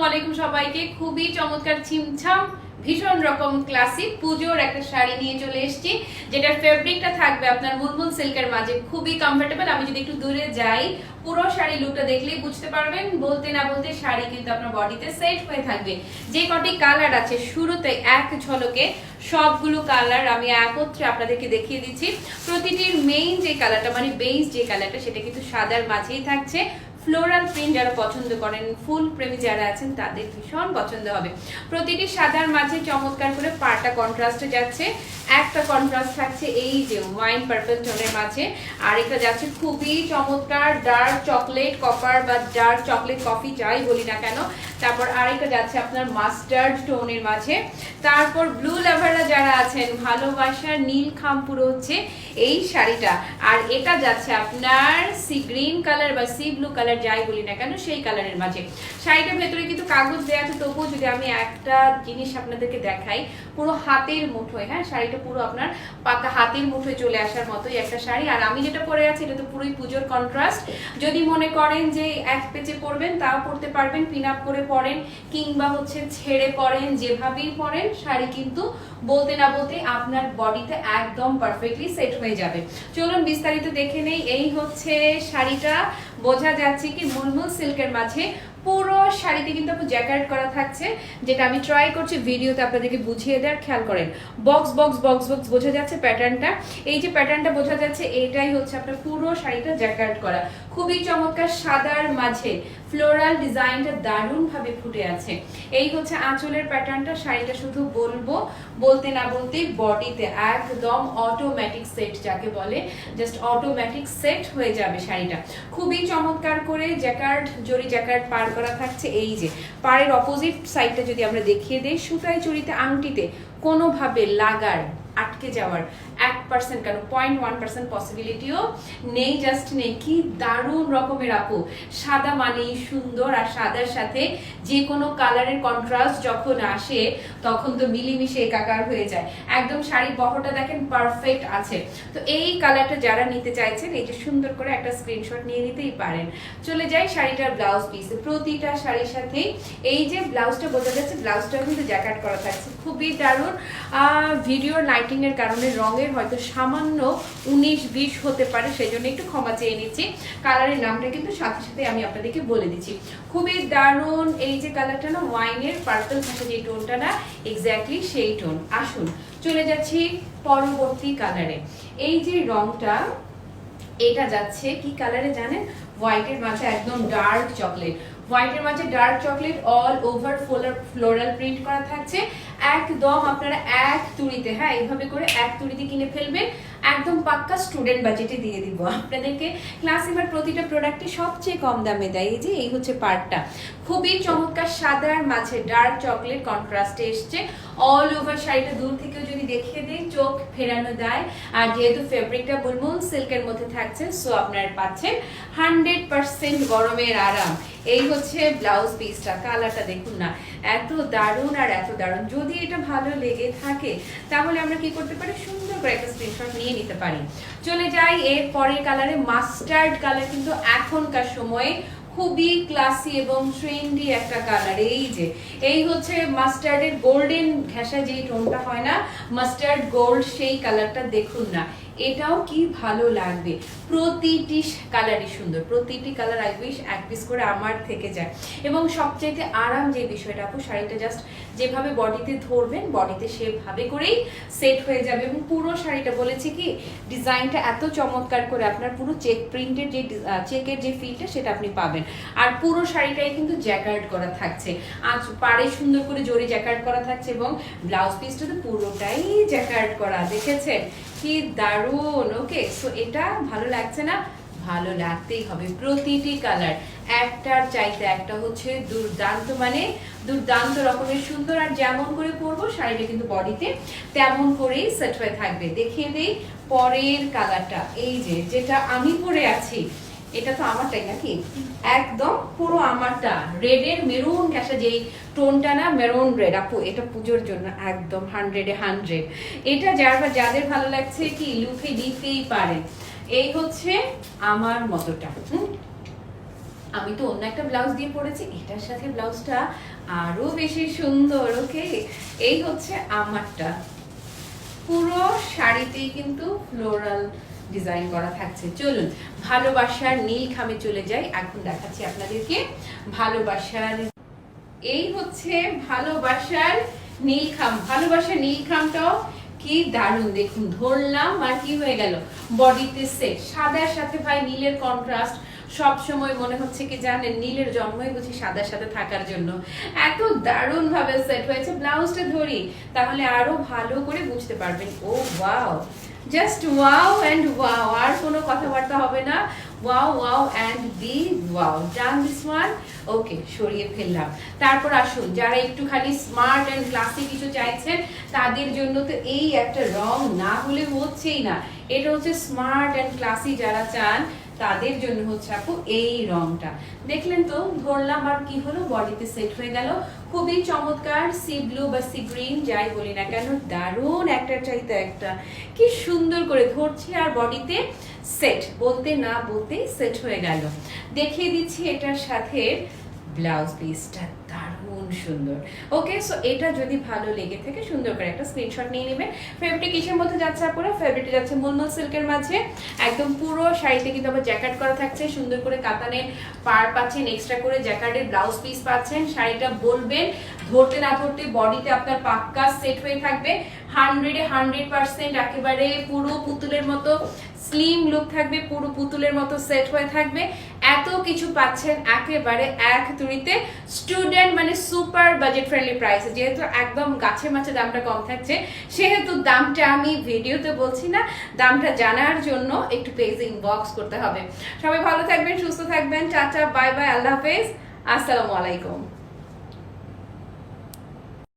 আসসালামু আলাইকুম সবাইকে। খুবই চমৎকার ছিমছাম, ভীষণ রকম ক্লাসিক পুজোর একটা শাড়ি নিয়ে চলে এসেছি, যেটার ফেব্রিকটা থাকবে আপনার মুলমুল সিল্কের মাঝে। খুবই কমফোর্টেবল আমি যদি একটু দূরে যাই, পুরো শাড়ি লুকটা দেখলেই বুঝতে পারবেন, বলতে না বলতে শাড়ি কিন্তু আপনার বডিতে সেট হয়ে থাকবে। যে কটি কালার আছে, শুরুতে এক ঝলকে সবগুলো কালার আমি একত্রে আপনাদেরকে দেখিয়ে দিচ্ছি। প্রতিটির মেইন যে কালারটা মানে বেস যে কালারটা সেটা কিন্তু সাদার মাঝেই থাকছে। ফ্লোরাল প্রিন্ট যারা পছন্দ করেন, ফুল প্রেমী যারা আছেন, তাদের ভীষণ পছন্দ হবে। প্রতিটি সাদার মাঝে চমৎকার করে পাটা কন্ট্রাস্টে যাচ্ছে, একটা কন্ট্রাস্ট থাকছে এই যে ওয়াইন পার্পল টোনের মাঝে আর এটা যাচ্ছে খুবই চমৎকার ডার্ক চকলেট কপার বা ডার্ক চকলেট কফি যাই বলি না কেন, তারপর আরেকটা যাচ্ছে আপনার মাস্টার্ড টোনের মাঝে। তারপর ব্লু লাভাররা যারা আছেন, ভালোবাসার নীল খাম পুরো হচ্ছে এই শাড়িটা। আর এটা যাচ্ছে আপনার সি গ্রিন কালার বা সি ব্লু কালার যাই বলি না কেন, সেই কালারের মাঝে। শাড়িটার ভেতরে কিন্তু কাগজ দেওয়া আছে, তবুও যদি আমি একটা জিনিস আপনাদেরকে দেখাই, পুরো হাতের মুঠোয় হ্যাঁ শাড়িটা পুরো আপনার পাকা হাতের মুঠোয় চলে আসার মতোই একটা শাড়ি। আর আমি যেটা পরে আছি, এটা তো পুরোই পুজোর কন্ট্রাস্ট যদি মনে করেন যে এক পেচে পরবেন, তাও পরতে পারবেন পিন আপ করে পরেন, কিংবা হচ্ছে ছেড়ে পরেন, যেভাবেই পরেন, শাড়ি কিন্তু বলতে না বলতে আপনার বডিতে একদম পারফেক্টলি সেট হয়ে যাবে। চলুন বিস্তারিত দেখে নেই, এই হচ্ছে শাড়িটা। বোঝা যাচ্ছে কি মুলমুল সিল্কের মাঝে পুরো শাড়িতে কিন্তু আপু জ্যাকেট করা থাকছে, যেটা আমি ট্রাই করছি, ভিডিওতে আপনাদেরকে বুঝিয়ে দেওয়ার খেয়াল করেন। বক্স বক্স বক্স বক্স বোঝা যাচ্ছে প্যাটার্নটা এই যে প্যাটার্নটা বোঝা যাচ্ছে, এটাই হচ্ছে আপনার পুরো শাড়িটা জ্যাকেট করা। খুবই চমৎকার সাদার মাঝে ফ্লোরাল ডিজাইনটা দারুণভাবে ফুটে আছে। এই হচ্ছে আঁচলের প্যাটার্নটা শাড়িটা শুধু বলব, বলতে না বলতে বডিতে একদম অটোমেটিক সেট যাকে বলে জাস্ট অটোমেটিক সেট হয়ে যাবে শাড়িটা। খুবই চমৎকার করে জ্যাকার্ড জরি জ্যাকার্ড পার করা থাকছে। এই যে, পাড়ের অপোজিট সাইডটা যদি আমরা দেখিয়ে দিই, সুতায় চুরিতে আংটিতে কোনোভাবে লাগার আটকে যাওয়ার। এক পার্সেন্ট কেন? পয়েন্ট ওয়ান পার্সেন্ট পসিবিলিটিও নেই জাস্ট নেই। কি দারুণ রকমের আপু। সাদা মানেই সুন্দর আর সাদার সাথে যে কোনো কালারের কন্ট্রাস্ট যখন আসে, তখন তো মিলিমিশে একাকার হয়ে যায়। একদম শাড়ির বহরটা দেখেন পারফেক্ট আছে। তো এই কালারটা যারা নিতে চাইছেন, এই যে সুন্দর করে একটা স্ক্রিনশট নিয়ে নিতেই পারেন। চলে যাই শাড়িটার ব্লাউজ পিস প্রতিটা শাড়ির সাথেই এই যে ব্লাউজটা বোঝা যাচ্ছে ব্লাউজটা কিন্তু জ্যাকেট করা থাকছে। খুবই দারুণ। ভিডিও লাইটিং এর কারণে রঙের হয়তো সামান্য উনিশ, বিশ হতে পারে সেই জন্য একটু ক্ষমা চেয়ে নিচ্ছি। কালারের নামটা কিন্তু সাথে সাথে আমি আপনাদেরকে বলে দিচ্ছি। খুবই দারুণ এই যে কালারটা না ওয়াইনের পার্পল থাকে যে টোনটা না এক্স্যাক্টলি সেই টোন। আসুন, চলে যাচ্ছি পরবর্তী কালারে এই যে রংটা, এটা যাচ্ছে কি কালারে জানেন? হোয়াইটের মাঝে একদম ডার্ক চকলেট হোয়াইটের মাঝে dark chocolate all over floral print করা থাকছে। একদম আপনারা এক তুড়িতে হ্যাঁ এইভাবে করে এক তুড়িতে কিনে ফেলবেন। একদম পাক্কা স্টুডেন্ট বাজেটে দিয়ে দিব। আপনাদেরকে ক্লাস এবার প্রতিটা প্রোডাক্টই সবচেয়ে কম দামে দেয়। এই যে, এই হচ্ছে পার্টটা খুবই চমৎকার সাদার মাঝে ডার্ক চকলেট কন্ট্রাস্টে এসছে। অল ওভার শাড়িটা দূর থেকেও যদি দেখিয়ে দিই, চোখ ফেরানো দেয়। আর যেহেতু ফেব্রিকটা বুলমুল সিল্কের মধ্যে থাকছে সো আপনারা পাচ্ছেন হান্ড্রেড পার্সেন্ট গরমের আরাম। এই হচ্ছে ব্লাউজ পিসটা কালারটা দেখুন না। এত দারুণ আর এত দারুণ। যদি এটা ভালো লেগে থাকে, তাহলে আমরা কি করতে পারি? সুন্দর করে একটা স্ক্রিনশট নিয়ে নিতে পারি। চলে যাই, এর পরের কালারে মাস্টার্ড কালার কিন্তু এখনকার সময়ে খুবই ক্লাসি এবং ট্রেন্ডি একটা কালার এই যে, এই হচ্ছে মাস্টার্ডের গোল্ডেন ঘেঁষা যেই টোনটা হয় না মাস্টার্ড গোল্ড সেই কালারটা দেখুন না। এটাও কি ভালো লাগবে? প্রতিটি কালারই সুন্দর। প্রতিটি কালার আই উইশ এক পিস করে আমার থেকে যায়। এবং সবচাইতে আরাম যে বিষয়টা আপু, শাড়িটা জাস্ট যেভাবে বডিতে ধরবেন, বডিতে সেভাবে করেই সেট হয়ে যাবে। এবং পুরো শাড়িটা বলেছি কি, ডিজাইনটা এত চমৎকার করে আপনার পুরো চেক প্রিন্টের যে চেকের যে ফিলটা সেটা আপনি পাবেন। আর পুরো শাড়িটাই কিন্তু জ্যাকার্ড করা থাকছে। আজ পাড়ে সুন্দর করে জরি জ্যাকার্ড করা থাকছে এবং ব্লাউজ পিসটা তো পুরোটাই জ্যাকার্ড করা, দেখেছেন? কি দারুণ। ওকে সো এটা ভালো লাগছে না? ভালো লাগতেই হবে প্রতিটি কালার একটার চাইতে একটা হচ্ছে দুর্দান্ত মানে দুর্দান্ত রকমের সুন্দর। আর যেমন করে পরবো শাড়িটা কিন্তু বডিতে তেমন করেই সেট হয়ে থাকবে। দেখিয়ে দেই পরের কালারটা এই যে, যেটা আমি পরে আছি এটা তো আমারটাই নাকি? একদম পুরো আমারটা। রেডের মেরুন ঘেঁষা যেই টোনটা না মেরুন রেড আপু, এটা পুজোর জন্য একদম হান্ড্রেডে হান্ড্রেড এটা যার বা যাদের ভালো লাগছে কি লুকে দিতেই পারে। এই হচ্ছে আমার মতোটা আমি তো অন্য একটা ব্লাউজ দিয়ে পরেছি, এটার সাথে ব্লাউজটা আরও বেশি সুন্দর ওকে এই হচ্ছে আমারটা। পুরো শাড়িতেই কিন্তু ফ্লোরাল ডিজাইন করা থাকছে। চলুন, ভালোবাসার নীল খামে চলে যাই। এখন দেখাচ্ছি আপনাদেরকে ভালোবাসার এই হচ্ছে ভালোবাসার নীল খাম। ভালোবাসার নীল খামটাও কি দারুণ। দেখুন, ধরলাম আর কি হয়ে গেল। বডিতে সেট সাদার সাথে ভাই নীলের কন্ট্রাস্ট সব সময় মনে হচ্ছে কি জানেন, নীলের জন্মই বুঝি সাদার সাথে থাকার জন্য। এত দারুণ ভাবে সেট হয়েছে। ব্লাউজটা ধরি, তাহলে আরও ভালো করে বুঝতে পারবেন। ও wow just wow and wow আর কোনো কথাবার্তা হবে না। Wow wow and be wow done this one okay সরিয়ে ফেললাম। তারপর আসুন, যারা একটু খালি স্মার্ট অ্যান্ড ক্লাসে কিছু চাইছেন, তাদের জন্য তো এই একটা রং না হলে হচ্ছেই না। এটা হচ্ছে স্মার্ট অ্যান্ড ক্লাসি যারা চান তাদের জন্য হচ্ছে আপু, এই রংটা। দেখলেন তো, ধরলাম আর কি হলো, বডিতে সেট হয়ে গেল। খুবই চমৎকার, সি ব্লু বা সি গ্রিন, যাই বলি না কেন, দারুণ একটা চাইতে একটা। কি সুন্দর করে ধরছে আর বডিতে সেট, বলতে না বলতে সেট হয়ে গেল। দেখিয়ে দিচ্ছি এটার সাথে ব্লাউজ পিসটা দারুণ সুন্দর। ওকে সো এটা যদি ভালো লেগে থাকে, সুন্দর করে একটা স্ক্রিনশট নিয়ে নেবেন। ফেব্রিক কিসের মধ্যে যাচ্ছে আপনারা ফেব্রিক যাচ্ছে মুলমুল সিল্কের মাঝে। একদম পুরো শাড়িতে কিন্তু আবার জ্যাকেট করা থাকছে। সুন্দর করে কাতানের পার পাচ্ছেন এক্সট্রা করে জ্যাকেটের ব্লাউজ পিস পাচ্ছেন। শাড়িটা বলবেন, ধরতে না ধরতে বডিতে আপনার পাক্কা সেট হয়ে থাকবে। হান্ড্রেডে হান্ড্রেড পার্সেন্ট একেবারে পুরো পুতুলের মতো স্লিম লুক থাকবে, পুরো পুতুলের মতো সেট হয়ে থাকবে। এত কিছু পাচ্ছেন একেবারে এক তুড়িতে। স্টুডেন্ট মানে সুপার বাজেট ফ্রেন্ডলি প্রাইস যেহেতু একদম গাছে মাছে দামটা কম থাকছে, সেহেতু দামটা আমি ভিডিওতে বলছি না, দামটা জানার জন্য একটু পেজে ইনবক্স করতে হবে। সবাই ভালো থাকবেন, সুস্থ থাকবেন। চাচা বাই বাই আল্লাহ হাফেজ। আসসালামু আলাইকুম।